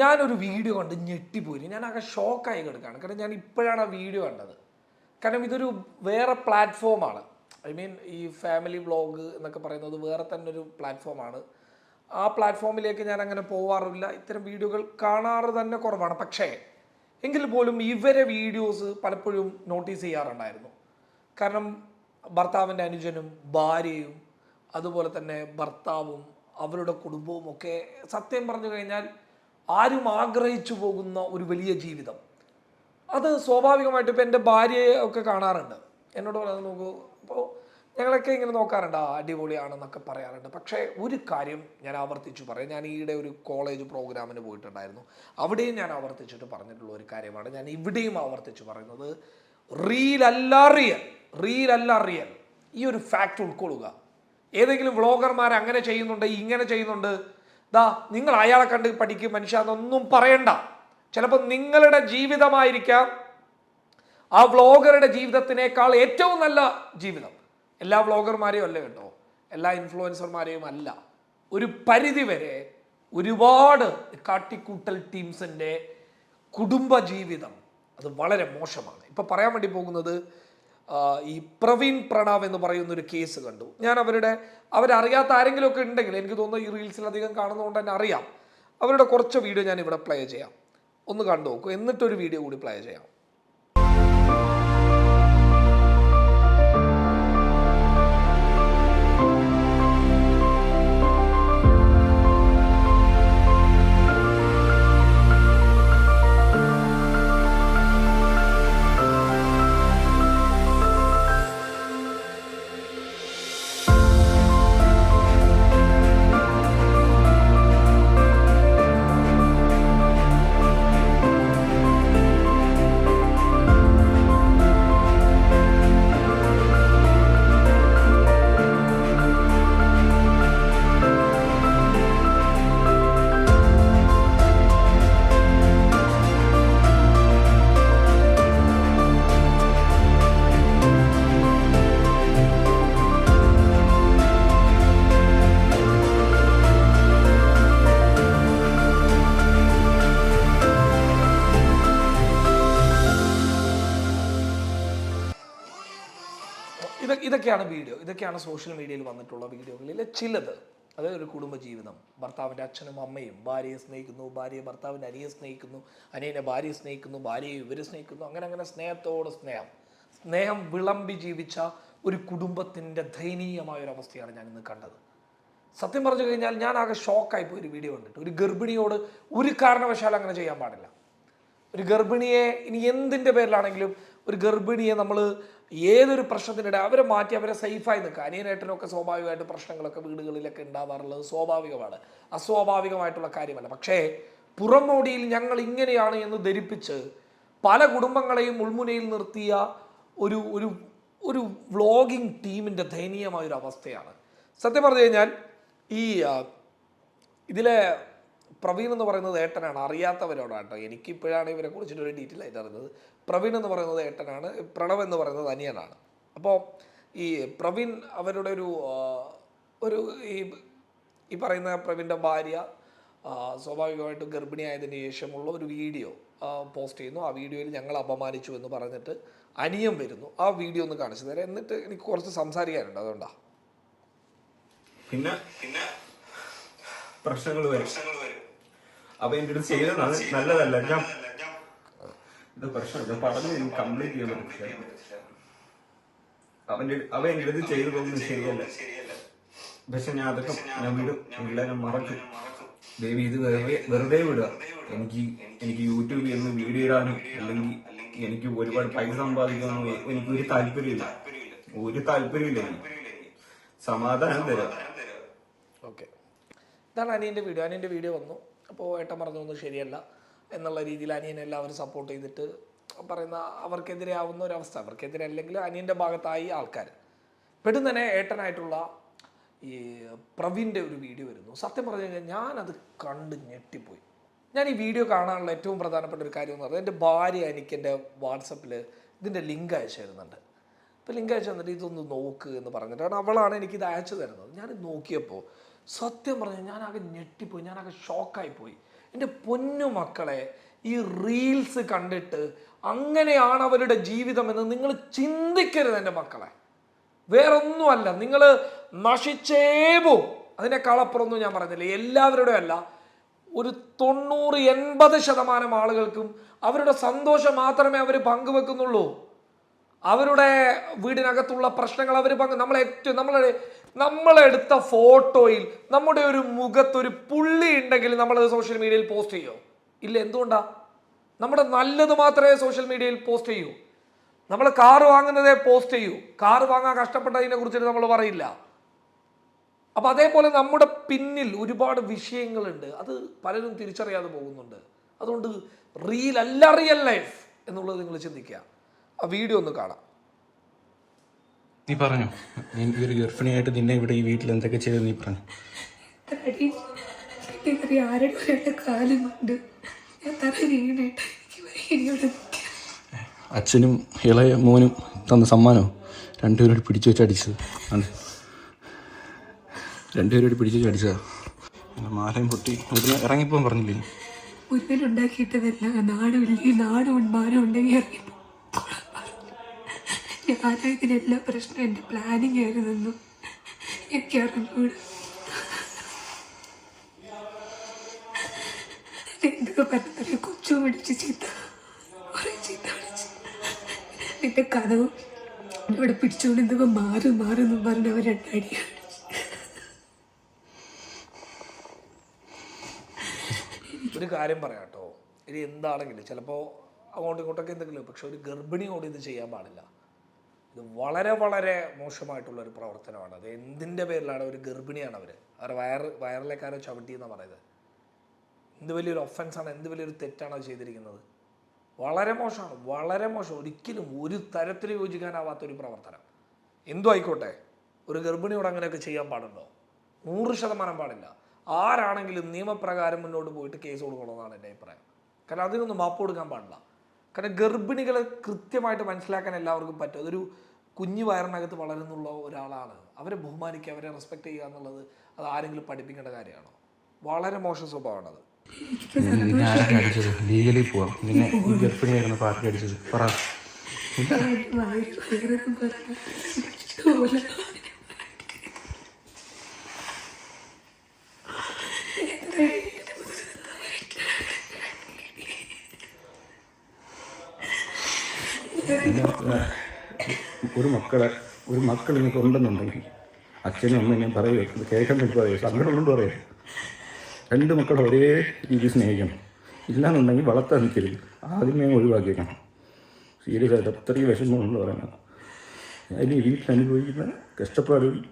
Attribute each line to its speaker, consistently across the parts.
Speaker 1: ഞാനൊരു വീഡിയോ കണ്ട് ഞെട്ടിപ്പോയി. ഞാൻ ആകെ ഷോക്കായി കിടക്കുകയാണ് കാരണം ഞാൻ ഇപ്പോഴാണ് ആ വീഡിയോ കണ്ടത്. കാരണം ഇതൊരു വേറെ പ്ലാറ്റ്ഫോമാണ് ഐ മീൻ ഈ ഫാമിലി വ്ളോഗ് എന്നൊക്കെ പറയുന്നത് വേറെ തന്നെ ഒരു പ്ലാറ്റ്ഫോമാണ് ആ പ്ലാറ്റ്ഫോമിലേക്ക് ഞാൻ അങ്ങനെ പോവാറില്ല. ഇത്തരം വീഡിയോകൾ കാണാറ് തന്നെ കുറവാണ്. പക്ഷേ എങ്കിൽ പോലും ഇവരെ വീഡിയോസ് പലപ്പോഴും നോട്ടീസ് ചെയ്യാറുണ്ടായിരുന്നു. കാരണം ഭർത്താവിന്റെ അനുജനും ഭാര്യയും അതുപോലെ തന്നെ ഭർത്താവും അവരുടെ കുടുംബവും ഒക്കെ സത്യം പറഞ്ഞു കഴിഞ്ഞാൽ ആരും ആഗ്രഹിച്ചു പോകുന്ന ഒരു വലിയ ജീവിതം. അത് സ്വാഭാവികമായിട്ട് ഇപ്പോൾ എന്റെ ഭാര്യയെ ഒക്കെ കാണാറുണ്ട്. എന്നോട് പറയുന്നത് നോക്കൂ അപ്പോൾ ഞങ്ങളൊക്കെ ഇങ്ങനെ നോക്കാറുണ്ട് ആ അടിപൊളിയാണെന്നൊക്കെ പറയാറുണ്ട്. പക്ഷേ ഒരു കാര്യം ഞാൻ ആവർത്തിച്ചു പറയാം. ഞാൻ ഈയിടെ ഒരു കോളേജ് പ്രോഗ്രാമിന് പോയിട്ടുണ്ടായിരുന്നു. അവിടെയും ഞാൻ ആവർത്തിച്ചിട്ട് പറഞ്ഞിട്ടുള്ള ഒരു കാര്യമാണ്. ഞാൻ ഇവിടെയും ആവർത്തിച്ചു പറയുന്നത് റീൽ അല്ല റിയൽ റീൽ അല്ല റിയൽ ഈ ഒരു ഫാക്റ്റ് ഉൾക്കൊള്ളുക. ഏതെങ്കിലും വ്ളോഗർമാർ അങ്ങനെ ചെയ്യുന്നുണ്ട് ഇങ്ങനെ ചെയ്യുന്നുണ്ട് ദാ നിങ്ങൾ അയാളെ കണ്ട് പഠിക്കും മനുഷ്യ എന്നൊന്നും പറയണ്ട. ചിലപ്പോൾ നിങ്ങളുടെ ജീവിതമായിരിക്കാം ആ വ്ളോഗറുടെ ജീവിതത്തിനേക്കാൾ ഏറ്റവും നല്ല ജീവിതം. എല്ലാ വ്ളോഗർമാരെയും അല്ല കേട്ടോ എല്ലാ ഇൻഫ്ലുവൻസർമാരെയും അല്ല. ഒരു പരിധി വരെ ഒരുപാട് കാട്ടിക്കൂട്ടൽ ടീംസിന്റെ കുടുംബ ജീവിതം. അത് വളരെ മോശമാണ്. ഇപ്പം പറയാൻ വേണ്ടി പോകുന്നത് ഈ പ്രവീൺ പ്രണവ് എന്ന് പറയുന്ന ഒരു കേസ് കണ്ടു. ഞാൻ അവരുടെ അവരറിയാത്ത ആരെങ്കിലും ഒക്കെ ഉണ്ടെങ്കിൽ എനിക്ക് തോന്നുന്നു ഈ റീൽസിൽ അധികം കാണുന്നതുകൊണ്ട് തന്നെ അറിയാം. അവരുടെ കുറച്ച് വീഡിയോ ഞാൻ ഇവിടെ പ്ലേ ചെയ്യാം. ഒന്ന് കണ്ടു നോക്കൂ. എന്നിട്ടൊരു വീഡിയോ കൂടി പ്ലേ ചെയ്യാം. ഇതൊക്കെയാണ് വീഡിയോ. ഇതൊക്കെയാണ് സോഷ്യൽ മീഡിയയിൽ വന്നിട്ടുള്ള വീഡിയോകളിലെ ചിലത്. അതായത് ഒരു കുടുംബജീവിതം. ഭർത്താവിന്റെ അച്ഛനും അമ്മയും ഭാര്യയെ സ്നേഹിക്കുന്നു ഭാര്യയെ ഭർത്താവിന്റെ അനിയെ സ്നേഹിക്കുന്നു അനിയനെ ഭാര്യയെ സ്നേഹിക്കുന്നു ഭാര്യയെ ഇവരെ സ്നേഹിക്കുന്നു. അങ്ങനെ അങ്ങനെ സ്നേഹത്തോട് സ്നേഹം. സ്നേഹം വിളമ്പി ജീവിച്ച ഒരു കുടുംബത്തിന്റെ ദയനീയമായ ഒരു അവസ്ഥയാണ് ഞാൻ ഇന്ന് കണ്ടത്. സത്യം പറഞ്ഞു കഴിഞ്ഞാൽ ഞാൻ ആകെ ഷോക്കായി പോയി ഒരു വീഡിയോ കണ്ടിട്ട്. ഒരു ഗർഭിണിയോട് ഒരു കാരണവശാലും അങ്ങനെ ചെയ്യാൻ പാടില്ല. ഒരു ഗർഭിണിയെ ഇനി എന്തിന്റെ പേരിലാണെങ്കിലും ഒരു ഗർഭിണിയെ നമ്മൾ ഏതൊരു പ്രശ്നത്തിനിടെ അവരെ മാറ്റി അവരെ സേഫായി നിൽക്കുക. അനിയനേട്ടനൊക്കെ സ്വാഭാവികമായിട്ട് പ്രശ്നങ്ങളൊക്കെ വീടുകളിലൊക്കെ ഉണ്ടാവാറുള്ളത് സ്വാഭാവികമാണ്. അസ്വാഭാവികമായിട്ടുള്ള കാര്യമല്ല. പക്ഷേ പുറമോടിയിൽ ഞങ്ങൾ ഇങ്ങനെയാണ് എന്ന് ധരിപ്പിച്ച് പല കുടുംബങ്ങളെയും ഉൾമുനയിൽ നിർത്തിയ ഒരു ഒരു ഒരു വ്ളോഗിങ് ടീമിന്റെ ദയനീയമായ ഒരു അവസ്ഥയാണ്. സത്യം പറഞ്ഞു കഴിഞ്ഞാൽ ഈ ഇതിലെ പ്രവീൺ എന്ന് പറയുന്നത് ഏട്ടനാണ്. അറിയാത്തവരോടാണ് കേട്ടോ. എനിക്കിപ്പോഴാണ് ഇവരെ കുറിച്ചിട്ടൊരു ഡീറ്റെയിൽ ആയിട്ട് അറിയുന്നത് പ്രവീൺ എന്ന് പറയുന്നത് ഏട്ടനാണ് പ്രണവ് എന്ന് പറയുന്നത് അനിയനാണ്. അപ്പോൾ ഈ പ്രവീൺ അവരുടെ ഒരു ഒരു ഈ ഈ പറയുന്ന പ്രവീന്റെ ഭാര്യ സ്വാഭാവികമായിട്ടും ഗർഭിണിയായതിന് ശേഷമുള്ള ഒരു വീഡിയോ പോസ്റ്റ് ചെയ്യുന്നു. ആ വീഡിയോയിൽ ഞങ്ങൾ അപമാനിച്ചു എന്ന് പറഞ്ഞിട്ട് അനിയം വരുന്നു. ആ വീഡിയോ ഒന്ന് കാണിച്ചു തരാം. എന്നിട്ട് എനിക്ക് കുറച്ച് സംസാരിക്കാനുണ്ട്. അതുകൊണ്ടാണ്
Speaker 2: പിന്നെ പിന്നെ പ്രശ്നങ്ങൾ വരും. പ്രശ്നങ്ങൾ അപ്പൊ എന്റെ ചെയ്തതാണ്. നല്ലതല്ല. ഞാൻ ഇത് പ്രശ്നം ഞാൻ പറഞ്ഞു കംപ്ലീറ്റ് ചെയ്യാൻ പറ്റില്ല അവന്റെ അവ എന്റെ അടുത്ത് ചെയ്തതൊന്നും ശരിയല്ല. പക്ഷെ ഞാൻ അതൊക്കെ ഞാൻ വിടും എല്ലാം ഞാൻ മറക്കും. ബേബി ഇത് വെറുതെ വെറുതെ വിടുക. എനിക്ക് എനിക്ക് യൂട്യൂബിൽ നിന്ന് വീഡിയോ ഇടാനും അല്ലെങ്കിൽ എനിക്ക് ഒരുപാട് പൈസ സമ്പാദിക്കാനും എനിക്ക് ഒരു താല്പര്യമില്ല. ഒരു താല്പര്യമില്ല എനിക്ക്. സമാധാനം തരാം.
Speaker 1: ഓക്കെ. ഇതാണ് അനിയന്റെ വീഡിയോ. അനിയന്റെ വീഡിയോ വന്നു. അപ്പോൾ ഏട്ടൻ പറഞ്ഞൊന്നും ശരിയല്ല. എന്നുള്ള രീതിയിൽ അനിയനെ എല്ലാവരും സപ്പോർട്ട് ചെയ്തിട്ട് പറയുന്ന അവർക്കെതിരെ ആവുന്ന ഒരവസ്ഥ. അവർക്കെതിരെ അല്ലെങ്കിൽ അനിയന്റെ ഭാഗത്തായി ആൾക്കാർ പെട്ടെന്ന് തന്നെ ഏട്ടനായിട്ടുള്ള ഈ പ്രവീന്റെ ഒരു വീഡിയോ വരുന്നു. സത്യം പറഞ്ഞു കഴിഞ്ഞാൽ ഞാനത് കണ്ട് ഞെട്ടിപ്പോയി. ഞാൻ ഈ വീഡിയോ കാണാനുള്ള ഏറ്റവും പ്രധാനപ്പെട്ട ഒരു കാര്യം എന്ന് പറഞ്ഞാൽ എന്റെ ഭാര്യ എനിക്ക് എന്റെ വാട്സപ്പിൽ ഇതിന്റെ ലിങ്ക് അയച്ചു തരുന്നുണ്ട്. അപ്പോൾ ലിങ്ക് അയച്ചു തന്നിട്ട് ഇതൊന്ന് നോക്ക് എന്ന് പറഞ്ഞിട്ട് കാരണം അവളാണ് എനിക്കിത് അയച്ചു തരുന്നത്. ഞാൻ നോക്കിയപ്പോൾ സത്യം പറഞ്ഞു ഞാനാകെ ഞെട്ടിപ്പോയി. ഞാനാകെ ഷോക്കായിപ്പോയി ഷോക്കായി പോയി. എന്റെ പൊന്നു മക്കളെ ഈ റീൽസ് കണ്ടിട്ട് അങ്ങനെയാണ് അവരുടെ ജീവിതമെന്ന് നിങ്ങൾ ചിന്തിക്കരുത് എന്റെ മക്കളെ. വേറൊന്നുമല്ല നിങ്ങൾ നശിച്ചേ പോവും അതിനേക്കാളപ്പുറമൊന്നും ഞാൻ പറഞ്ഞില്ല എല്ലാവരുടെയും അല്ല ഒരു തൊണ്ണൂറ് എൺപത് ശതമാനം ആളുകൾക്കും അവരുടെ സന്തോഷം മാത്രമേ അവർ പങ്കുവെക്കുന്നുള്ളൂ. അവരുടെ വീടിനകത്തുള്ള പ്രശ്നങ്ങൾ അവർ പങ്ക് നമ്മൾ ഏറ്റവും നമ്മളെ നമ്മളെടുത്ത ഫോട്ടോയിൽ നമ്മുടെ ഒരു മുഖത്തൊരു പുള്ളി ഉണ്ടെങ്കിൽ നമ്മളത് സോഷ്യൽ മീഡിയയിൽ പോസ്റ്റ് ചെയ്യോ? ഇല്ല എന്തുകൊണ്ടാ? നമ്മുടെ നല്ലത് മാത്രമേ സോഷ്യൽ മീഡിയയിൽ പോസ്റ്റ് ചെയ്യൂ. നമ്മൾ കാർ വാങ്ങുന്നതേ പോസ്റ്റ് ചെയ്യൂ. കാർ വാങ്ങാൻ കഷ്ടപ്പെട്ടതിനെ കുറിച്ചിട്ട് നമ്മൾ പറയില്ല. അപ്പൊ അതേപോലെ നമ്മുടെ പിന്നിൽ ഒരുപാട് വിഷയങ്ങളുണ്ട്. അത് പലരും തിരിച്ചറിയാതെ പോകുന്നുണ്ട്. അതുകൊണ്ട് റീൽ അല്ല റിയൽ ലൈഫ് എന്നുള്ളത് നിങ്ങൾ ചിന്തിക്കുക. ആ വീഡിയോ ഒന്ന് കാണാം.
Speaker 3: നീ പറഞ്ഞു. നീ ഈ ഒരു ഗർഭിണിയായിട്ട് നിന്നെ ഇവിടെ ഈ വീട്ടിൽ എന്തൊക്കെ ചെയ്തു നീ പറഞ്ഞു. അച്ഛനും ഇളയ മോനും തന്ന സമ്മാനോ? രണ്ടുപേരോട് പിടിച്ചു വെച്ച് അടിച്ചത്. ആണ്. രണ്ടുപേരോട് പിടിച്ചു വെച്ച് അടിച്ചതാ. മാലയും പൊട്ടി. ഇറങ്ങിപ്പോകാൻ പറഞ്ഞില്ലേ?
Speaker 4: മുന്നിലുണ്ടാക്കിയിട്ടതല്ല നാടും ഇല്ലെങ്കിൽ നാടും മാനം ഉണ്ടെങ്കിൽ ഇറങ്ങി ഞാനാ എല്ലാ പ്രശ്നം എന്റെ പ്ലാനിങ് ആയിരുന്നു എനിക്ക് അറിഞ്ഞൂട്. എന്തൊക്കെ പറഞ്ഞറിയ കൊച്ചു പിടിച്ച് ചീത്ത കുറേ ചീത്ത പിടിച്ച്. നിന്റെ കഥവും ഇവിടെ പിടിച്ചുകൊണ്ട് എന്തൊക്കെ മാറും മാറും എന്നും പറഞ്ഞ് അവർ
Speaker 1: ഒരു കാര്യം പറയാം കേട്ടോ ഇനി എന്താണെങ്കിലും ചിലപ്പോൾ അങ്ങോട്ടും ഇങ്ങോട്ടൊക്കെ എന്തെങ്കിലും പക്ഷെ ഒരു ഗർഭിണിയോട് ഇത് ചെയ്യാൻ പാടില്ല. ഇത് വളരെ വളരെ മോശമായിട്ടുള്ള ഒരു പ്രവർത്തനമാണ്. അത് എന്തിന്റെ പേരിലാണ്? ഒരു ഗർഭിണിയാണ് അവർ അവർ വയർ വയറിലേക്കാരോ ചവിട്ടി എന്നാണ് പറയുന്നത്. എന്ത് വലിയൊരു ഒഫൻസാണ് എന്ത് വലിയൊരു തെറ്റാണ് അത് ചെയ്തിരിക്കുന്നത്? വളരെ മോശമാണ് വളരെ മോശം. ഒരിക്കലും ഒരു തരത്തിൽ യോജിക്കാനാവാത്ത ഒരു പ്രവർത്തനം. എന്തു ആയിക്കോട്ടെ ഒരു ഗർഭിണിയോട് അങ്ങനെയൊക്കെ ചെയ്യാൻ പാടുണ്ടോ? നൂറ് ശതമാനം പാടില്ല. ആരാണെങ്കിലും നിയമപ്രകാരം മുന്നോട്ട് പോയിട്ട് കേസ് കൊടുക്കണമെന്നാണ് എന്റെ അഭിപ്രായം. കാരണം അതിനൊന്നും മാപ്പ് കൊടുക്കാൻ പാടില്ല. കാരണം ഗർഭിണികളെ കൃത്യമായിട്ട് മനസ്സിലാക്കാൻ എല്ലാവർക്കും പറ്റും. അതൊരു കുഞ്ഞു വയറിനകത്ത് വളരുന്നുള്ള ഒരാളാണ്. അവരെ ബഹുമാനിക്കുക അവരെ റെസ്പെക്ട് ചെയ്യുക എന്നുള്ളത് അത് ആരെങ്കിലും പഠിപ്പിക്കേണ്ട കാര്യമാണോ? വളരെ മോശം സ്വഭാവമാണത്.
Speaker 3: അത് അടിച്ചത് ലീഗലി പോവാം നിന്നെ ഗർഭിണിയായിരുന്നു പാർട്ടി അടിച്ചത്. പറ
Speaker 4: വയറ് വയറെന്ന് പറഞ്ഞാൽ ഇതുപോലെ
Speaker 3: ഒരു മക്കളെ ഒരു മക്കൾ നിങ്ങൾക്ക് ഉണ്ടെന്നുണ്ടെങ്കിൽ അച്ഛനും അമ്മയും ഞാൻ പറയുക കേൾക്കാൻ വേണ്ടി പറയുക സങ്കടമുണ്ട് പറയുക രണ്ട് മക്കളെ ഒരേ രീതി സ്നേഹിക്കണം. ഇല്ലാന്നുണ്ടെങ്കിൽ വളർത്താൻ നിൽക്കരുത്. ആദ്യമേ ഒഴിവാക്കിയേക്കണം. സീരിയസ് ആയിട്ട് അത്രയും വിഷമമുണ്ട് പറയുന്നത് അതിന് വീട്ടിൽ അനുഭവിക്കുന്ന കഷ്ടപ്പാടുകൾ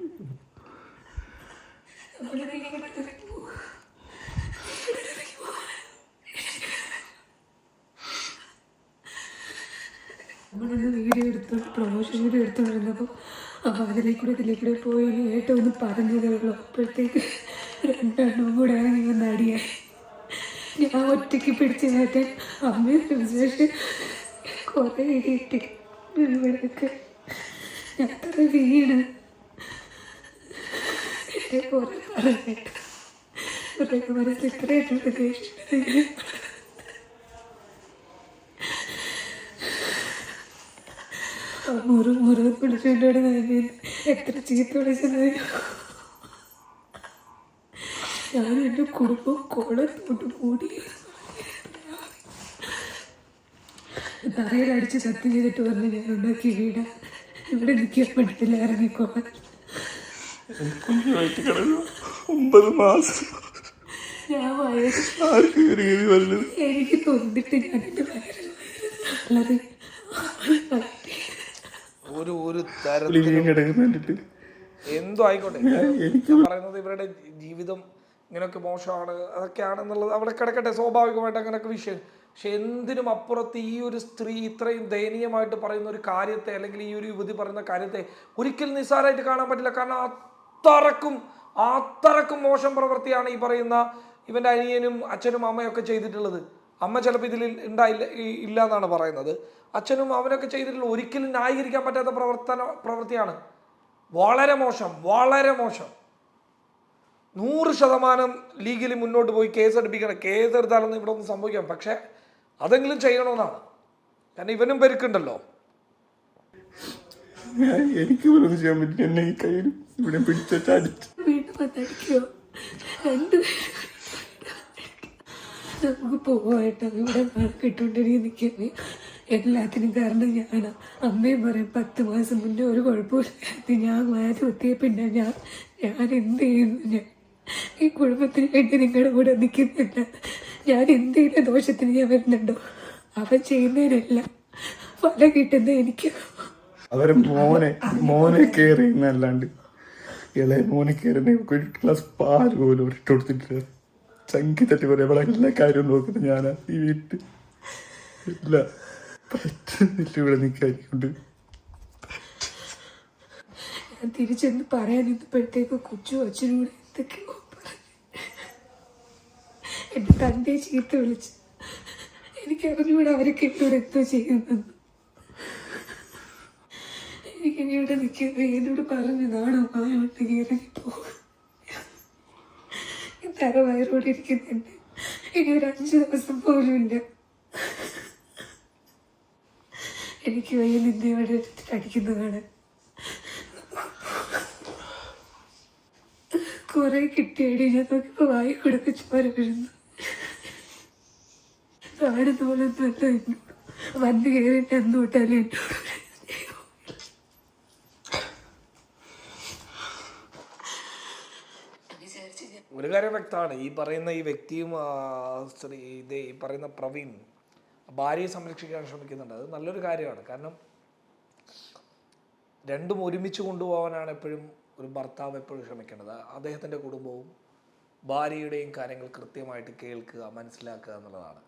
Speaker 4: നമ്മളൊന്ന് വീഡിയോ എടുത്ത് പ്രൊമോഷൻ വീഡിയോ എടുത്തുകൊണ്ടിരുന്നപ്പോൾ അതിലേക്കൂടെ ഇതിലേക്കൂടെ പോയി ഏറ്റവും ഒന്ന് പറഞ്ഞതേ ഉള്ളൂ അപ്പോഴത്തേക്ക് രണ്ടെണ്ണവും കൂടെ നിങ്ങൾ നടിയായി ഞാൻ ഒറ്റയ്ക്ക് പിടിച്ച് കയറ്റാൻ അമ്മയുടെ വിശേഷം കുറേ കിട്ടി ഇവിടെയൊക്കെ ഞാൻ അത്ര വീണ്. എന്നെ കുറേ പറഞ്ഞിട്ട് കുറേ മനസ്സിൽ മുറു മുറു വിളിച്ചോണ്ടോട് എത്ര ചീത്ത വിളിച്ചത് ഞാൻ എന്റെ കുടുംബം കോളത്തോട്ട് കൂടി തറയിലടിച്ച് സത്യം ചെയ്തിട്ട് പറഞ്ഞു ഞാൻ ഉണ്ടാക്കി വീട്. ഇവിടെ നിൽക്കാൻ പറ്റത്തില്ല ഇറങ്ങിക്കോളാൻ.
Speaker 3: ഒമ്പത് മാസം.
Speaker 4: എനിക്ക് തൊന്നിട്ട് ഞാൻ എന്റെ
Speaker 1: ഒരു ഒരു തരത്തിൽ എന്തോ ആയിക്കോട്ടെ. പറയുന്നത് ഇവരുടെ ജീവിതം ഇങ്ങനെയൊക്കെ മോശമാണ് അതൊക്കെയാണെന്നുള്ളത് അവിടെ കിടക്കട്ടെ സ്വാഭാവികമായിട്ട് അങ്ങനെയൊക്കെ വിഷയം. പക്ഷെ എന്തിനും അപ്പുറത്ത് ഈ ഒരു സ്ത്രീ ഇത്രയും ദയനീയമായിട്ട് പറയുന്ന ഒരു കാര്യത്തെ അല്ലെങ്കിൽ ഈ ഒരു യുവതി പറയുന്ന കാര്യത്തെ ഒരിക്കലും നിസ്സാരമായിട്ട് കാണാൻ പറ്റില്ല. കാരണം അത്രക്കും അത്രക്കും മോശം പ്രവൃത്തിയാണ് ഈ പറയുന്ന ഇവന്റെ അനിയനും അച്ഛനും അമ്മയൊക്കെ ചെയ്തിട്ടുള്ളത്. അമ്മ ചിലപ്പോൾ ഇതിൽ ഉണ്ടായില്ല ഇല്ല എന്നാണ് പറയുന്നത്. അച്ഛനും അവനൊക്കെ ചെയ്തിട്ടുള്ള ഒരിക്കലും ന്യായീകരിക്കാൻ പറ്റാത്ത പ്രവർത്തന പ്രവൃത്തിയാണ്. വളരെ മോശം വളരെ മോശം. നൂറ് ശതമാനം ലീഗലി മുന്നോട്ട് പോയി കേസ് എടുപ്പിക്കണം. കേസ് എടുത്താലൊന്നും ഇവിടെ ഒന്നും സംഭവിക്കാം. പക്ഷേ അതെങ്കിലും ചെയ്യണമെന്നാണ്. കാരണം ഇവനും പെരുക്കുണ്ടല്ലോ.
Speaker 3: എനിക്ക് പോലും ചെയ്യാൻ പറ്റില്ല. എന്നെ ഈ കയ്യിൽ ഇവിടെ പിടിച്ചിട്ട്
Speaker 4: നമുക്ക് പോവാട്ടോ ഇവിടെ കിട്ടുകൊണ്ടിരിക്കുന്ന നിൽക്കണേ എല്ലാത്തിനും കാരണം ഞാനാ. അമ്മയും പറയും പത്ത് മാസം മുന്നേ ഒരു കുഴപ്പമില്ലാത്ത ഞാൻ മാറ്റി എത്തിയ പിന്നെ ഞാൻ ഞാൻ എന്ത് ചെയ്യുന്നു ഞാൻ? ഈ കുടുംബത്തിന് വേണ്ടി നിങ്ങളുടെ കൂടെ നിൽക്കുന്നില്ല. ഞാൻ എന്തെങ്കിലും ദോഷത്തിന് ഞാൻ വരുന്നുണ്ടോ? അവൻ ചെയ്യുന്നതിനെല്ലാം. ഫലം കിട്ടുന്ന എനിക്ക്.
Speaker 3: അവരെ മോനെ മോനെ കയറി എന്നല്ലാണ്ട് ഇളയ മോനെ കയറി ഒരു ഗ്ലാസ് പാൽ പോലും ഇട്ട് കൊടുത്തിട്ടില്ല ചങ്കി തട്ടി പറയാം ഇവിടെ എല്ലാ കാര്യവും നോക്കുന്നത് ഞാനാ ഈ വീട്ടിൽ. ഇല്ല പറ്റുന്നില്ല ഇവിടെ നിൽക്കാതിരിക്കൊണ്ട്
Speaker 4: ഞാൻ തിരിച്ചെന്ന് പറയാൻ ഇന്നപ്പോഴത്തേക്ക് കൊച്ചു അച്ഛനൂടെ എന്തൊക്കെയോ എന്റെ തന്റെ ചീത്ത വിളിച്ച് എനിക്ക് അറിഞ്ഞൂടെ അവരൊക്കെ എന്നോട് എന്തോ ചെയ്യുന്നത്. എനിക്ക് ഇനി ഇവിടെ നിൽക്കുന്നത് എന്നോട് പറഞ്ഞു നാണോ കയറി ഇറങ്ങിപ്പോ തല ഇരിക്കുന്നുണ്ട് ഇനി ഒരു അഞ്ച് ദിവസം പോലും ഇല്ല എനിക്ക് വയ്യ നിന്നെ ഇവിടെ എടുത്തിട്ട് അടിക്കുന്നതാണ്. കുറെ കിട്ടിയടി ഞാൻ നോക്കിയപ്പോ വായി കൊടുക്ക ചോര വീഴുന്നു. നാട് പോലെ ഒന്നുമല്ല എന്നോട്. വന്ന് കയറി എന്തോട്ടാലും എന്നോട്.
Speaker 1: ഒരു കാര്യം വ്യക്തമാണ്. ഈ പറയുന്ന ഈ വ്യക്തിയും ശ്രീ ഇത് ഈ പറയുന്ന പ്രവീൺ ഭാര്യയെ സംരക്ഷിക്കാൻ ശ്രമിക്കുന്നുണ്ട്. അത് നല്ലൊരു കാര്യമാണ്. കാരണം രണ്ടും ഒരുമിച്ച് കൊണ്ടുപോകാനാണ് എപ്പോഴും ഒരു ഭർത്താവ് എപ്പോഴും ശ്രമിക്കേണ്ടത്. അദ്ദേഹത്തിന്റെ കുടുംബവും ഭാര്യയുടെയും കാര്യങ്ങൾ കൃത്യമായിട്ട് കേൾക്കുക മനസ്സിലാക്കുക എന്നുള്ളതാണ്.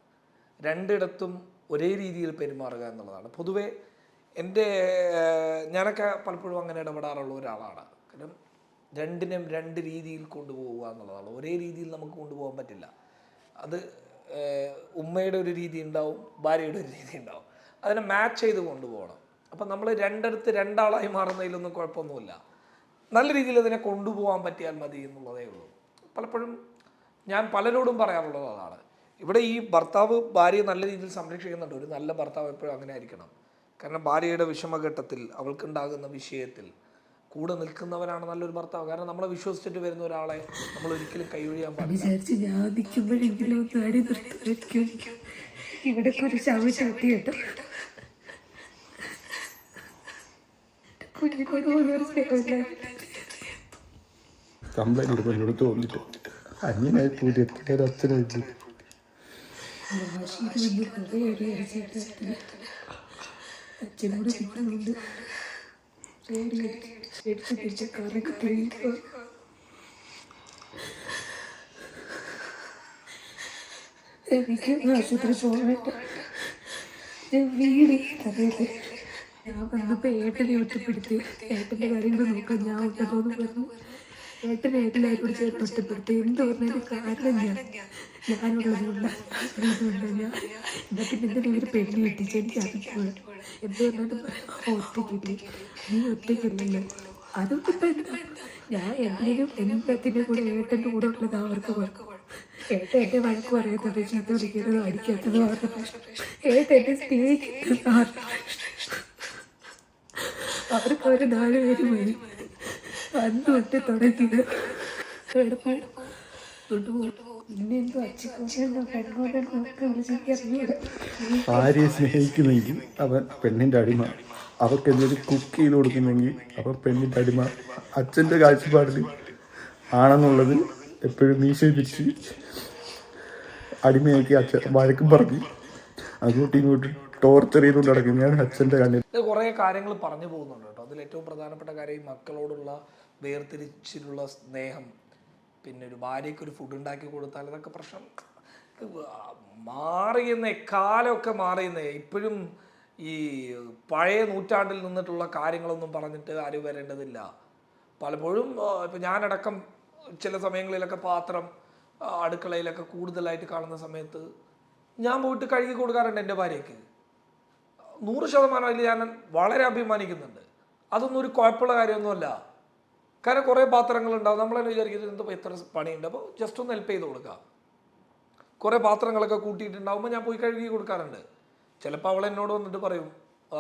Speaker 1: രണ്ടിടത്തും ഒരേ രീതിയിൽ പെരുമാറുക എന്നുള്ളതാണ്. പൊതുവേ എന്റെ ഞാനൊക്കെ പലപ്പോഴും അങ്ങനെ ഇടപെടാറുള്ള ഒരാളാണ്. കാരണം രണ്ടിനും രണ്ട് രീതിയിൽ കൊണ്ടുപോകുക എന്നുള്ളതാണ്. ഒരേ രീതിയിൽ നമുക്ക് കൊണ്ടുപോകാൻ പറ്റില്ല. അത് ഉമ്മയുടെ ഒരു രീതി ഉണ്ടാവും ഭാര്യയുടെ ഒരു രീതി ഉണ്ടാവും. അതിനെ മാച്ച് ചെയ്ത് കൊണ്ടുപോകണം. അപ്പം നമ്മൾ രണ്ടിടത്ത് രണ്ടാളായി മാറുന്നതിലൊന്നും കുഴപ്പമൊന്നുമില്ല. നല്ല രീതിയിൽ അതിനെ കൊണ്ടുപോകാൻ പറ്റിയാൽ മതി എന്നുള്ളതേ ഉള്ളൂ. പലപ്പോഴും ഞാൻ പലരോടും പറയാറുള്ളത് അതാണ്. ഇവിടെ ഈ ഭർത്താവ് ഭാര്യയെ നല്ല രീതിയിൽ സംരക്ഷിക്കുന്നുണ്ട്. ഒരു നല്ല ഭർത്താവ് എപ്പോഴും അങ്ങനെ ആയിരിക്കണം. കാരണം ഭാര്യയുടെ വിഷമഘട്ടത്തിൽ അവൾക്കുണ്ടാകുന്ന വിഷയത്തിൽ കൂടെ നിൽക്കുന്നവനാണ് നല്ലൊരു ഭർത്താവ്. കാരണം നമ്മളെ വിശ്വസിച്ചിട്ട് വരുന്ന ഒരാളെ നമ്മൾ ഒരിക്കലും കൈയൊഴിയാൻ പാടില്ല.
Speaker 4: ഇവിടെ ഒരു ചവ ചവിട്ടി കേട്ടോ. കുഞ്ഞിനോട് പോലും ഒരു സ്നേഹമില്ല.
Speaker 3: കംപ്ലൈന്റ് കൊടുക്കും എന്നോട് തോന്നിട്ട്. അന്യനായി കൂടി എത്ര അച്ഛനായിട്ട്.
Speaker 4: വാശിയിൽ വന്ന് കുറേ അടി അച്ഛനോട് നിൽക്കുന്നുണ്ട് ഏട്ടനെ ഒറ്റപ്പെടുത്തി. ഏട്ടന്റെ കാര്യങ്ങൾ ഞാൻ ഉണ്ടല്ലോന്ന് പറഞ്ഞു ഏട്ടനെ കുറിച്ച് ഏറ്റവും ഒറ്റപ്പെടുത്തി. എന്ത് പറഞ്ഞാലും കാരണം ഞാൻ ഞാനുള്ളതുകൊണ്ട് ഞാനുണ്ട് ഞാൻ എന്നാ പിന്നെ എന്തെങ്കിലും ഒരു പെണ്ണ് കിട്ടിച്ച് എനിക്ക് അറിഞ്ഞോളൂ എന്ത് പറഞ്ഞാലും പറയാം നീ ഒറ്റയ്ക്കല്ലല്ലോ. അതൊക്കെ ഇപ്പം എന്താ? ഞാൻ എന്തെങ്കിലും എല്ലാത്തിന്റെ കൂടെ ഏട്ടന്റെ കൂടെ ഉള്ളത് അവർക്ക് കുഴപ്പം ഏട്ട എന്നെ വഴക്ക് പറയുന്നത് ചീത്ത വിളിക്കുന്നതും അടിക്കാത്തതും അവരുടെ പ്രശ്നം ഏട്ട എന്നെ സ്നേഹിക്കുന്നത് അവർക്ക് അവർ നാല് പേര് വരും അന്ന് തൊട്ട് തുടങ്ങിയത്. ഇന്നെന്തോ അച്ഛനോ
Speaker 3: ഭാര്യയെ സ്നേഹിക്കുന്നെങ്കിൽ അവൻ പെണ്ണിന്റെ അടിമ. അവർക്ക് എന്തെങ്കിലും കുക്ക് ചെയ്ത് കൊടുക്കുന്നെങ്കിൽ അവൻ പെണ്ണിന്റെ അടിമ. അച്ഛന്റെ കാഴ്ചപ്പാടിൽ ആണെന്നുള്ളത് എപ്പോഴും നിഷേധിച്ച് അടിമയാക്കി അച്ഛൻ വഴക്കും പറഞ്ഞു അങ്ങോട്ടും ഇങ്ങോട്ടും ടോർച്ചർ ചെയ്തുകൊണ്ട് നടക്കുന്നതാണ് അച്ഛന്റെ കണ്ണിൽ.
Speaker 1: കുറെ കാര്യങ്ങൾ പറഞ്ഞു പോകുന്നുണ്ട് കേട്ടോ. അതിൽ ഏറ്റവും പ്രധാനപ്പെട്ട കാര്യം ഈ മക്കളോടുള്ള വേർതിരിച്ചിലുള്ള സ്നേഹം. പിന്നെ ഒരു ഭാര്യയ്ക്ക് ഒരു ഫുഡ് ഉണ്ടാക്കി കൊടുത്താൽ അതൊക്കെ പ്രശ്നം. ഇത് കാലമൊക്കെ മാറിയെന്നേ. ഇപ്പോഴും ഈ പഴയ നൂറ്റാണ്ടിൽ നിന്നിട്ടുള്ള കാര്യങ്ങളൊന്നും പറഞ്ഞിട്ട് ആരും വരേണ്ടതില്ല. പലപ്പോഴും ഇപ്പം ഞാനടക്കം ചില സമയങ്ങളിലൊക്കെ പാത്രം അടുക്കളയിലൊക്കെ കൂടുതലായിട്ട് കാണുന്ന സമയത്ത് ഞാൻ പോയിട്ട് കഴുകി കൊടുക്കാറുണ്ട് എന്റെ ഭാര്യയ്ക്ക്. നൂറ് ശതമാനം അതിൽ ഞാൻ വളരെ അഭിമാനിക്കുന്നുണ്ട്. അതൊന്നും ഒരു കുഴപ്പമുള്ള കാര്യമൊന്നുമല്ല. കാരണം കുറേ നമ്മൾ തന്നെ വിചാരിക്കുന്നത് എന്തോ എത്ര പണിയുണ്ട്. അപ്പോൾ ജസ്റ്റ് ഒന്ന് ഹെൽപ്പ് ചെയ്ത് കൊടുക്കുക കുറേ പാത്രങ്ങളൊക്കെ കൂട്ടിയിട്ടുണ്ടാകുമ്പോൾ ഞാൻ പോയി കഴുകി കൊടുക്കാറുണ്ട്. ചിലപ്പോൾ അവൾ എന്നോട് വന്നിട്ട് പറയും "ആ,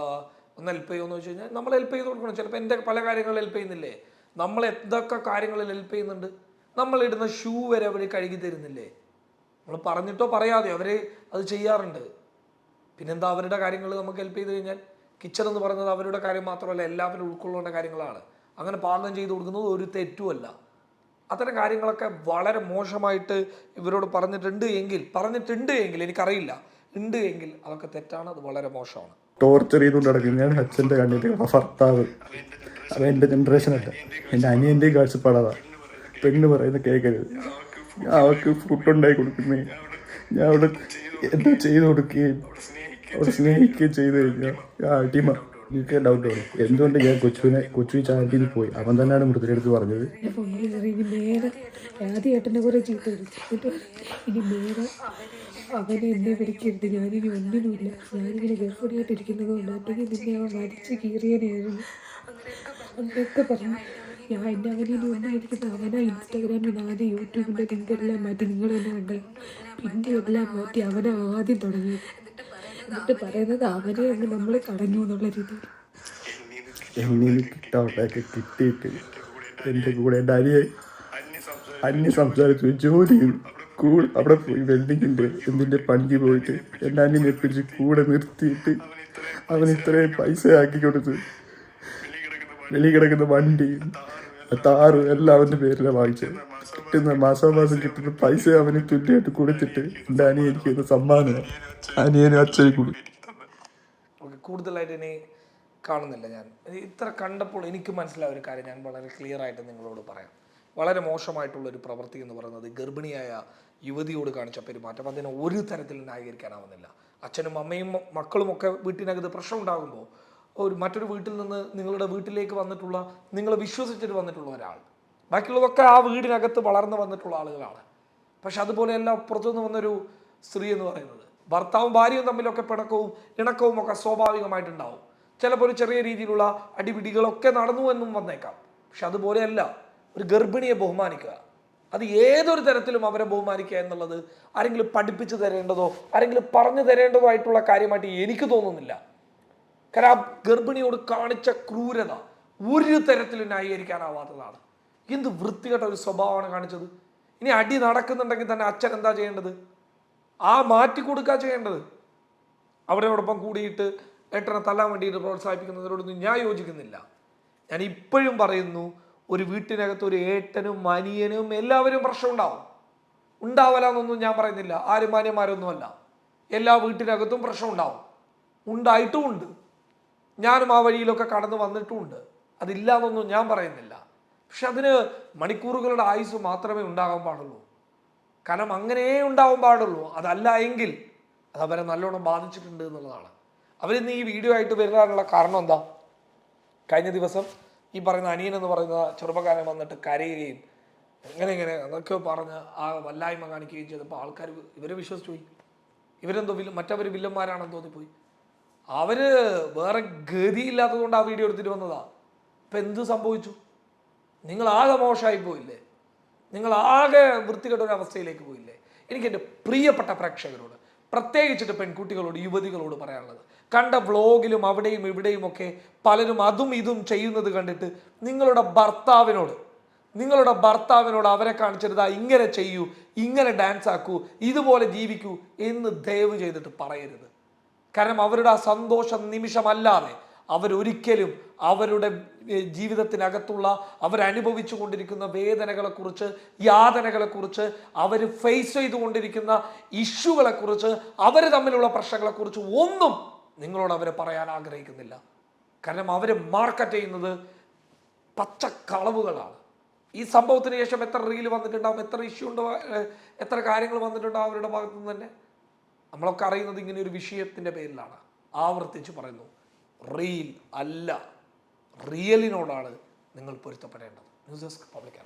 Speaker 1: ഒന്ന് ഹെൽപ്പ് ചെയ്യുമെന്ന് വെച്ച് കഴിഞ്ഞാൽ നമ്മൾ ഹെൽപ്പ് ചെയ്ത് കൊടുക്കണം. ചിലപ്പോൾ എന്റെ പല കാര്യങ്ങളും ഹെൽപ്പ് ചെയ്യുന്നില്ലേ? നമ്മൾ എന്തൊക്കെ കാര്യങ്ങളിൽ ഹെൽപ്പ് ചെയ്യുന്നുണ്ട്? നമ്മളിടുന്ന ഷൂ വരെ അവർ കഴുകി തരുന്നില്ലേ? നമ്മൾ പറഞ്ഞിട്ടോ പറയാതെയോ അവർ അത് ചെയ്യാറുണ്ട്. പിന്നെന്താ അവരുടെ കാര്യങ്ങൾ നമുക്ക് ഹെൽപ്പ് ചെയ്ത് കഴിഞ്ഞാൽ? കിച്ചൺ എന്ന് പറയുന്നത് അവരുടെ കാര്യം മാത്രമല്ല എല്ലാവരും ഉൾക്കൊള്ളേണ്ട കാര്യങ്ങളാണ്. അങ്ങനെ പാലനം ചെയ്തു കൊടുക്കുന്നത് ഒരു തെറ്റുമല്ല. അത്തരം കാര്യങ്ങളൊക്കെ വളരെ മോശമായിട്ട് ഇവരോട് പറഞ്ഞിട്ടുണ്ട് എങ്കിൽ പറഞ്ഞിട്ടുണ്ട് എങ്കിൽ എനിക്കറിയില്ല. ഉണ്ട് എങ്കിൽ അതൊക്കെ തെറ്റാണ് അത് വളരെ മോശമാണ്.
Speaker 3: ടോർച്ചർ ചെയ്തുകൊണ്ട് ഞാൻ അച്ഛന്റെ കണ്ടിട്ട് ഭർത്താവ് അത് എന്റെ ജനറേഷൻ അല്ല. എന്റെ അനിയന്റെയും കാഴ്ചപ്പാടാതാണ് പെണ്ണ് പറയുന്നത് കേൾക്കരുത് ഞാൻ അവൾക്ക് ഫുഡ് ഉണ്ടാക്കി കൊടുക്കുന്നേ. ഞാൻ അവിടെ എന്താ ചെയ്ത് കൊടുക്കുകയും അവിടെ സ്നേഹിക്കുകയും ചെയ്ത് കഴിഞ്ഞാൽ ആ അടിമ എനിക്ക് ഡൗട്ട് വന്നു എന്തുകൊണ്ട് ഞാൻ കൊച്ചുവിനെ കൊച്ചു ചാറ്റിൽ പോയി? അവൻ തന്നെയാണ് മൃതരെടുത്ത് പറഞ്ഞത്.
Speaker 4: ഇനി ഇനി മേലെ അവനെ എന്നെ വിളിക്കരുത്. ഞാനിനി ഒന്നിനുമില്ല. ഞാനിങ്ങനെ ഗർഭിണിയായിട്ടിരിക്കുന്നത് കൊണ്ട് അല്ലെങ്കിൽ നിന്നെ അവൻ കീറിയനായിരുന്നു അങ്ങനെയൊക്കെ പറഞ്ഞു ഞാൻ എന്റെ അവനെ ഇനി ഒന്നും ഇരിക്കുന്ന അവനാ ഇൻസ്റ്റാഗ്രാമിൽ ആദ്യം യൂട്യൂബിന്റെ ലിങ്കെല്ലാം മാറ്റി നിങ്ങളെന്നെ കണ്ടത്. പിന്നെ എല്ലാം മാറ്റി അവനെ ആദ്യം തുടങ്ങിയത്. എന്നിട്ട് പറയുന്നത് അവരെ അങ്ങ് നമ്മൾ കളഞ്ഞു എന്നുള്ള രീതിയിൽ
Speaker 3: എന്നെ കിട്ടാവട്ടെ കിട്ടിയിട്ട് എന്റെ കൂടെ എന്റെ അനിയെ അന്യ സംസാരിച്ചു ജോലി. കൂടെ അവിടെ പോയി വെൽഡിങ്ങിന്റെ എന്തിന്റെ പണിക്ക് പോയിട്ട് എന്റെ അന്യനെ പിടിച്ച് കൂടെ നിർത്തിയിട്ട് അവൻ ഇത്രയും പൈസ ആക്കി കൊടുത്ത് വെളി കിടക്കുന്ന വണ്ടി താറ് എല്ലാം അവന്റെ പേരിലാണ് വാങ്ങിച്ചത് കിട്ടുന്ന മാസം കിട്ടുന്ന പൈസ അവന് തുല്യമായിട്ട് കൊടുത്തിട്ട് എന്റെ അനിയ എനിക്ക് തന്ന സമ്മാനമാണ് അനിയനും അച്ഛനും കൂടി
Speaker 1: ഓക്കെ കൂടുതലായിട്ട് ഇനി കാണുന്നില്ല ഞാൻ. ഇത്ര കണ്ടപ്പോൾ എനിക്ക് മനസ്സിലായ ഒരു കാര്യം ഞാൻ വളരെ ക്ലിയർ ആയിട്ട് നിങ്ങളോട് പറയാം. വളരെ മോശമായിട്ടുള്ള ഒരു പ്രവൃത്തി എന്ന് പറയുന്നത് ഗർഭിണിയായ യുവതിയോട് കാണിച്ച പെരുമാറ്റം. അതിനെ ഒരു തരത്തിലും ന്യായീകരിക്കാനാവുന്നില്ല. അച്ഛനും അമ്മയും മക്കളുമൊക്കെ വീട്ടിനകത്ത് പ്രശ്നം ഉണ്ടാകുമ്പോൾ ഒരു മറ്റൊരു വീട്ടിൽ നിന്ന് നിങ്ങളുടെ വീട്ടിലേക്ക് വന്നിട്ടുള്ള നിങ്ങൾ വിശ്വസിച്ചിട്ട് വന്നിട്ടുള്ള ഒരാൾ. ബാക്കിയുള്ളതൊക്കെ ആ വീടിനകത്ത് വളർന്നു വന്നിട്ടുള്ള ആളുകളാണ്. പക്ഷെ അതുപോലെയല്ല പുറത്തുനിന്ന് വന്നൊരു സ്ത്രീ എന്ന് പറയുന്നത്. ഭർത്താവും ഭാര്യയും തമ്മിലൊക്കെ പിണക്കവും ഇണക്കവും ഒക്കെ സ്വാഭാവികമായിട്ടുണ്ടാവും. ചിലപ്പോൾ ഒരു ചെറിയ രീതിയിലുള്ള അടിപിടികളൊക്കെ നടന്നു എന്നും വന്നേക്കാം. പക്ഷെ അതുപോലെയല്ല ഒരു ഗർഭിണിയെ ബഹുമാനിക്കുക. അത് ഏതൊരു തരത്തിലും അവരെ ബഹുമാനിക്കുക എന്നുള്ളത് ആരെങ്കിലും പഠിപ്പിച്ചു തരേണ്ടതോ ആരെങ്കിലും പറഞ്ഞു തരേണ്ടതോ ആയിട്ടുള്ള കാര്യമായിട്ട് എനിക്ക് തോന്നുന്നില്ല. കാരണം ഗർഭിണിയോട് കാണിച്ച ക്രൂരത ഒരു തരത്തിലും ന്യായീകരിക്കാനാവാത്തതാണ്. എന്ത് വൃത്തികെട്ട ഒരു സ്വഭാവമാണ് കാണിച്ചത്? ഇനി അടി നടക്കുന്നുണ്ടെങ്കിൽ തന്നെ അച്ഛൻ എന്താ ചെയ്യേണ്ടത്? ആ മാറ്റി കൊടുക്കുക ചെയ്യേണ്ടത്? അവരോടൊപ്പം കൂടിയിട്ട് ഏട്ടനെ തല്ലാൻ വേണ്ടിയിട്ട് പ്രോത്സാഹിപ്പിക്കുന്നതിനോടൊന്നും ഞാൻ യോജിക്കുന്നില്ല. ഞാൻ ഇപ്പോഴും പറയുന്നു ഒരു വീട്ടിനകത്ത് ഒരു ഏട്ടനും മനിയനും എല്ലാവരും പ്രശ്നം ഉണ്ടാവും ഉണ്ടാവലെന്നൊന്നും ഞാൻ പറയുന്നില്ല. ആരും മാന്യന്മാരൊന്നുമല്ല എല്ലാ വീട്ടിനകത്തും പ്രശ്നം ഉണ്ടാവും ഉണ്ടായിട്ടും ഉണ്ട് ഞാനും ആ വഴിയിലൊക്കെ കടന്നു വന്നിട്ടുമുണ്ട് അതില്ല എന്നൊന്നും ഞാൻ പറയുന്നില്ല. പക്ഷെ അതിന് മണിക്കൂറുകളുടെ ആയുസ് മാത്രമേ ഉണ്ടാകാൻ പാടുള്ളൂ. കാരണം അങ്ങനെ ഉണ്ടാവാൻ പാടുള്ളൂ. അതല്ല എങ്കിൽ അത് അവരെ നല്ലോണം ബാധിച്ചിട്ടുണ്ട് എന്നുള്ളതാണ്. അവരിന്ന് ഈ വീഡിയോ ആയിട്ട് വരാനുള്ള കാരണം എന്താ? കഴിഞ്ഞ ദിവസം ഈ പറയുന്ന അനിയൻ എന്ന് പറയുന്ന ചെറുപ്പക്കാരൻ വന്നിട്ട് കരയുകയും എങ്ങനെ എങ്ങനെ അതൊക്കെ പറഞ്ഞ് ആ വല്ലായ്മ കാണിക്കുകയും ചെയ്തപ്പോൾ ആൾക്കാർ ഇവരെ വിശ്വസിച്ചു പോയി. ഇവരെന്തോ വില്ല മറ്റവർ വില്ലന്മാരാണെന്ന് തോന്നിപ്പോയി. അവർ വേറെ ഗതിയില്ലാത്തതുകൊണ്ട് ആ വീഡിയോ എടുത്തിട്ട് വന്നതാ. ഇപ്പം എന്ത് സംഭവിച്ചു? നിങ്ങൾ ആകെ മോശമായി പോയില്ലേ? നിങ്ങൾ ആകെ വൃത്തികെട്ട ഒരു അവസ്ഥയിലേക്ക് പോയില്ലേ? എനിക്ക് എന്റെ പ്രിയപ്പെട്ട പ്രേക്ഷകരോട് പ്രത്യേകിച്ചിട്ട് പെൺകുട്ടികളോട് യുവതികളോട് പറയാനുള്ളത് കണ്ട വ്ളോഗിലും അവിടെയും ഇവിടെയും ഒക്കെ പലരും അതും ഇതും ചെയ്യുന്നത് കണ്ടിട്ട് നിങ്ങളുടെ ഭർത്താവിനോട് നിങ്ങളുടെ ഭർത്താവിനോട് അവരെ കാണിച്ചിരുതാ ഇങ്ങനെ ചെയ്യൂ ഇങ്ങനെ ഡാൻസ് ആക്കൂ ഇതുപോലെ ജീവിക്കൂ എന്ന് ദയവ് ചെയ്തിട്ട് പറയരുത്. കാരണം അവരുടെ ആ സന്തോഷ നിമിഷമല്ലാതെ അവരൊരിക്കലും അവരുടെ ജീവിതത്തിനകത്തുള്ള അവരനുഭവിച്ചു കൊണ്ടിരിക്കുന്ന വേദനകളെക്കുറിച്ച് യാതനകളെക്കുറിച്ച് അവർ ഫേസ് ചെയ്തുകൊണ്ടിരിക്കുന്ന ഇഷ്യൂകളെക്കുറിച്ച് അവർ തമ്മിലുള്ള പ്രശ്നങ്ങളെക്കുറിച്ച് ഒന്നും നിങ്ങളോട് അവരെ പറയാൻ ആഗ്രഹിക്കുന്നില്ല. കാരണം അവർ മാർക്കറ്റ് ചെയ്യുന്നത് പച്ചക്കളവുകളാണ്. ഈ സംഭവത്തിന് ശേഷം എത്ര റീൽ വന്നിട്ടുണ്ടാവും എത്ര ഇഷ്യൂ ഉണ്ടോ എത്ര കാര്യങ്ങൾ വന്നിട്ടുണ്ടാവും അവരുടെ ഭാഗത്തുനിന്ന് തന്നെ? നമ്മളൊക്കെ അറിയുന്നത് ഇങ്ങനെ ഒരു വിഷയത്തിന്റെ പേരിലാണ്. ആവർത്തിച്ച് പറയുന്നു റീൽ അല്ല റിയലിനോടാണ് നിങ്ങൾ പൊരുത്തപ്പെടേണ്ടത്. News desk public